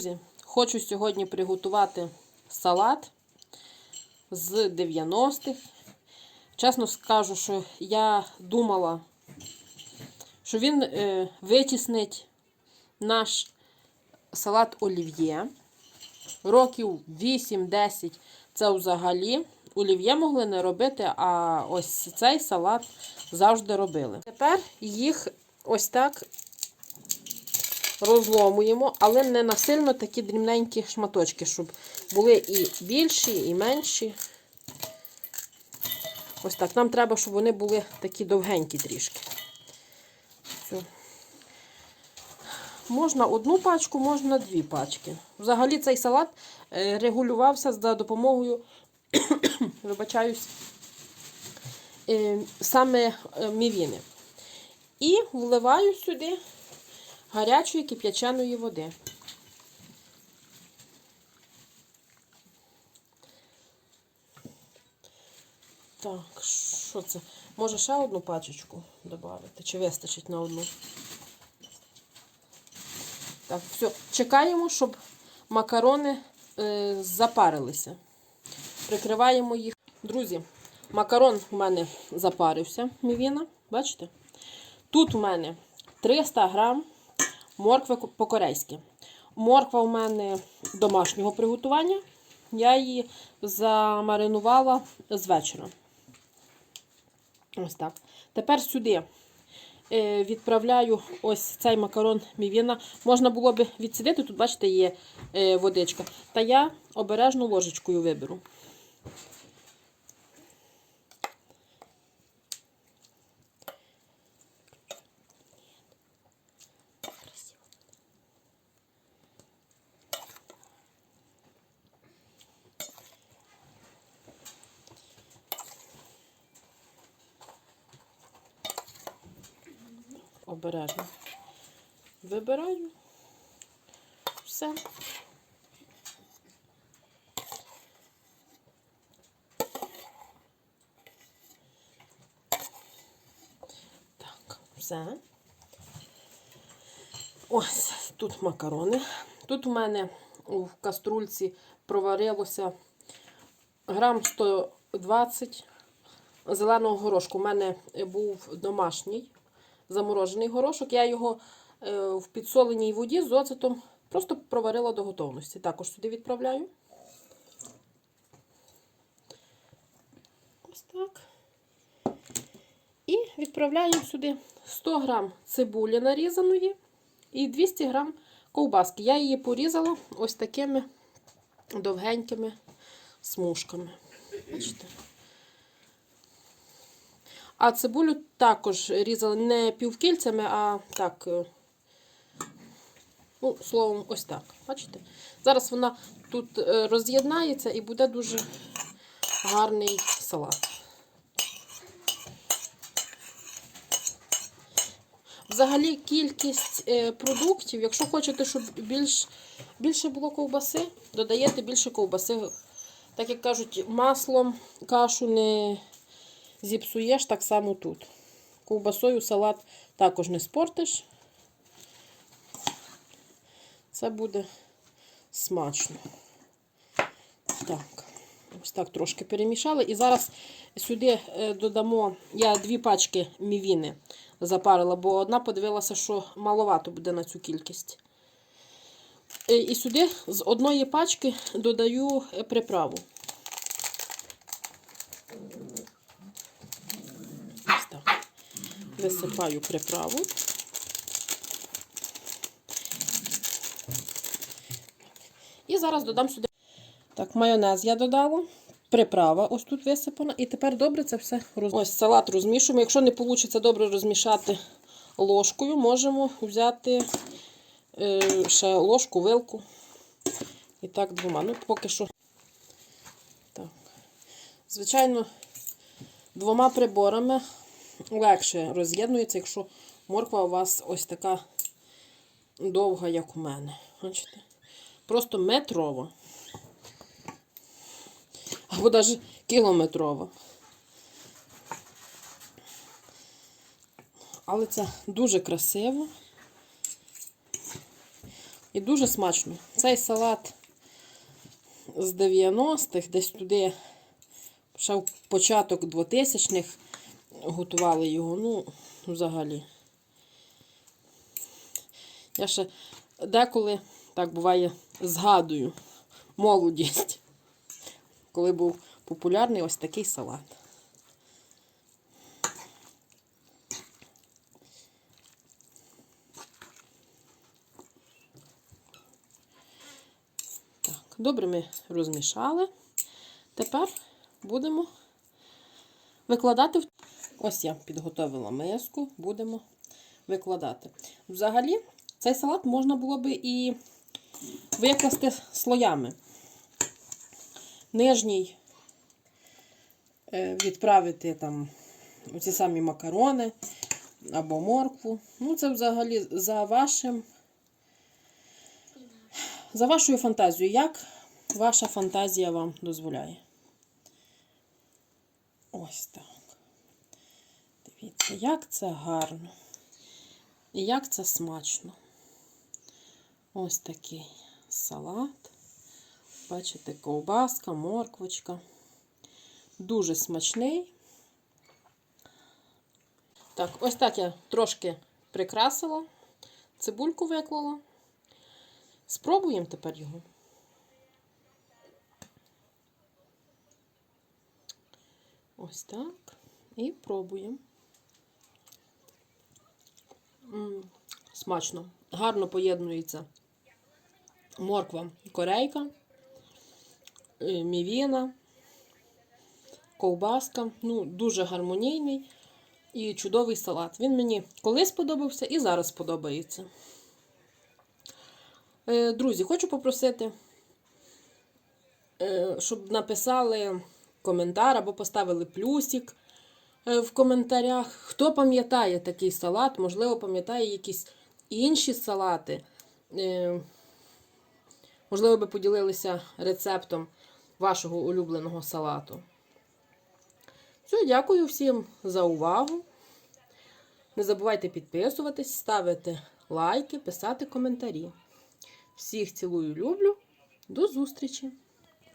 Друзі, хочу сьогодні приготувати салат з 90-х. Чесно скажу, що я думала, що він е, витіснить наш салат олів'є. Років 8-10 це взагалі. Олів'є могли не робити, а ось цей салат завжди робили. Тепер їх ось так розломуємо, але не насильно такі дрібненькі шматочки, щоб були і більші, і менші. Ось так. Нам треба, щоб вони були такі довгенькі трішки. Все. Можна одну пачку, можна дві пачки. Взагалі цей салат е, регулювався за допомогою, вибачаюсь, е, саме е, мівіни. І вливаю сюди гарячої кип'яченої води. Так, що це? Може ще одну пачечку додати? Чи вистачить на одну? Так, все. Чекаємо, щоб макарони е, запарилися. Прикриваємо їх. Друзі, макарон у мене запарився, мівіна. Бачите? Тут у мене 300 грам моркви по-корейськи. Морква у мене домашнього приготування. Я її замаринувала з вечора. Ось так. Тепер сюди е, відправляю ось цей макарон мівіна. Можна було б відсидити, тут, бачите, є е, водичка. Та я обережно ложечкою виберу. Обережно. Вибираю. Все. Так, все. Ось тут макарони. Тут у мене в каструльці проварилося грам 120 зеленого горошку. У мене був домашній заморожений горошок. Я його е, в підсоленій воді з оцетом просто проварила до готовності. Також сюди відправляю. Ось так. І відправляю сюди 100 грам цибулі нарізаної і 200 грам ковбаски. Я її порізала ось такими довгенькими смужками. Бачите? А цибулю також різали не півкільцями, а так, е, ну, словом, ось так. Бачите? Зараз вона тут е, роз'єднається і буде дуже гарний салат. Взагалі кількість е, продуктів, якщо хочете, щоб більш, більше було ковбаси, додаєте більше ковбаси. Так як кажуть, маслом кашу не зіпсуєш так само тут. Ковбасою салат також не спортиш. Це буде смачно. Так, ось так трошки перемішали. І зараз сюди е, додамо, я дві пачки мівіни запарила, бо одна подивилася, що маловато буде на цю кількість. Е, І сюди з одної пачки додаю приправу. Ось так. Висипаю приправу. І зараз додам сюди. Так, майонез я додала. Приправа ось тут висипана. І тепер добре це все роз... Ось салат розмішуємо. Якщо не вийде добре розмішати ложкою, можемо взяти е, ще ложку, вилку. І так двома. Ну, поки що. Так. Звичайно, двома приборами легше роз'єднується, якщо морква у вас ось така довга, як у мене. Бачите? Просто метрова. Або навіть кілометрова. Але це дуже красиво. І дуже смачно. Цей салат з 90-х, десь туди, ще в початок 2000-х готували його. Ну, взагалі. Я ще деколи, так буває, згадую молодість, коли був популярний ось такий салат. Добре ми розмішали. Тепер будемо викладати. в- Ось я підготовила миску, будемо викладати. Взагалі, цей салат можна було би і викласти слоями. Нижній е, відправити там ці самі макарони або моркву. Ну, це взагалі за вашим. За вашою фантазією, як ваша фантазія вам дозволяє. Ось так. Як це гарно. І як це смачно. Ось такий салат. Бачите, ковбаска, морквочка. Дуже смачний. Так, ось так я трошки прикрасила, цибульку виклала. Спробуємо тепер його. Ось так. І пробуємо. Смачно. Гарно поєднується морква, корейка, е, мівіна, ковбаска. Ну, дуже гармонійний і чудовий салат. Він мені колись сподобався і зараз сподобається. Е, Друзі, хочу попросити, е, щоб написали коментар або поставили плюсик в коментарях. Хто пам'ятає такий салат, можливо, пам'ятає якісь інші салати. Е, Можливо, би поділилися рецептом вашого улюбленого салату. Все, дякую всім за увагу. Не забувайте підписуватись, ставити лайки, писати коментарі. Всіх цілую, люблю. До зустрічі!